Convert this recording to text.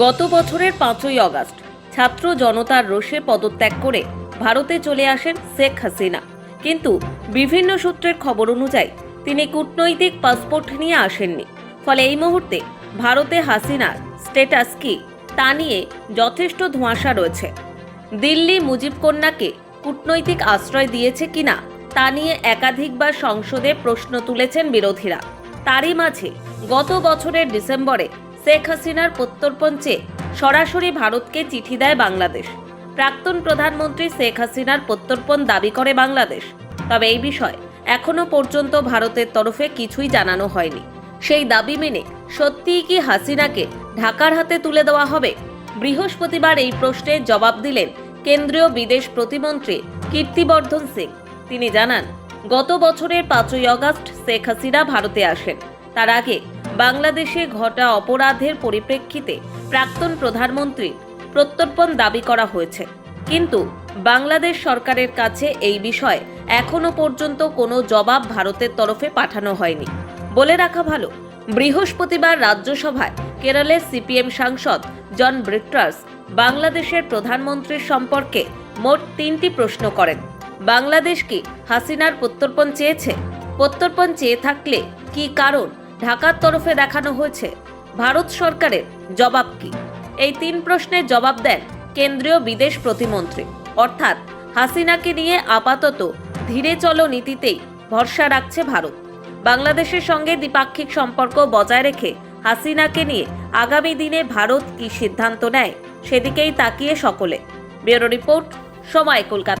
গত বছরের পাঁচই অগাস্ট, ছাত্র জনতার রোষে পদত্যাগ করে ভারতে চলে আসেন শেখ হাসিনা। কিন্তু বিভিন্ন সূত্রের খবর অনুযায়ী, তিনি কূটনৈতিক পাসপোর্ট নিয়ে আসেননি। ফলে এই মুহূর্তে ভারতে হাসিনার স্টেটাস কি, তা নিয়ে যথেষ্ট ধোঁয়াশা রয়েছে। দিল্লি মুজিব কন্যাকে কূটনৈতিক আশ্রয় দিয়েছে কিনা, তা নিয়ে একাধিকবার সংসদে প্রশ্ন তুলেছেন বিরোধীরা। তারই মাঝে গত বছরের ডিসেম্বরে শেখ হাসিনার প্রত্যর্পণ সরাসরি ভারতকে চিঠি দেয় বাংলাদেশ। প্রাক্তন প্রধানমন্ত্রী শেখ হাসিনার প্রত্যর্পণ দাবি করে বাংলাদেশ। তবে এই বিষয়ে এখনও পর্যন্ত ভারতের তরফে কিছুই জানানো হয়নি। সেই দাবি মেনে সত্যিই কি হাসিনাকে ঢাকার হাতে তুলে দেওয়া হবে? বৃহস্পতিবার এই প্রশ্নের জবাব দিলেন কেন্দ্রীয় বিদেশ প্রতিমন্ত্রী কীর্তিবর্ধন সিং। তিনি জানান, গত বছরের পাঁচই অগস্ট শেখ হাসিনা ভারতে আসেন। তার আগে বাংলাদেশে ঘটা অপরাধের পরিপ্রেক্ষিতে প্রাক্তন প্রধানমন্ত্রী প্রত্যর্পণ দাবি করা হয়েছে। কিন্তু বাংলাদেশ সরকারের কাছে এই বিষয়ে এখনও পর্যন্ত কোনো জবাব ভারতের তরফে পাঠানো হয়নি। বলে রাখা ভালো, বৃহস্পতিবার রাজ্যসভায় কেরলের সিপিএম সাংসদ জন ব্রিক্টার্স বাংলাদেশের প্রধানমন্ত্রীর সম্পর্কে মোট তিনটি প্রশ্ন করেন। বাংলাদেশ কি হাসিনার প্রত্যর্পণ চেয়েছে? প্রত্যর্পণ চেয়ে থাকলে কি কারণ? ঢাকার তরফে দেখানো হয়েছে, ভারত সরকারের জবাব কি? এই তিন প্রশ্নের জবাব দেন কেন্দ্রীয় বিদেশ প্রতিমন্ত্রী। অর্থাৎ হাসিনাকে নিয়ে আপাতত ধীরে চলো নীতিতেই ভরসা রাখছে ভারত। বাংলাদেশের সঙ্গে দ্বিপাক্ষিক সম্পর্ক বজায় রেখে হাসিনাকে নিয়ে আগামী দিনে ভারত কি সিদ্ধান্ত নেয়, সেদিকেই তাকিয়ে সকলে। ব্যুরো রিপোর্ট, সময় কলকাতা।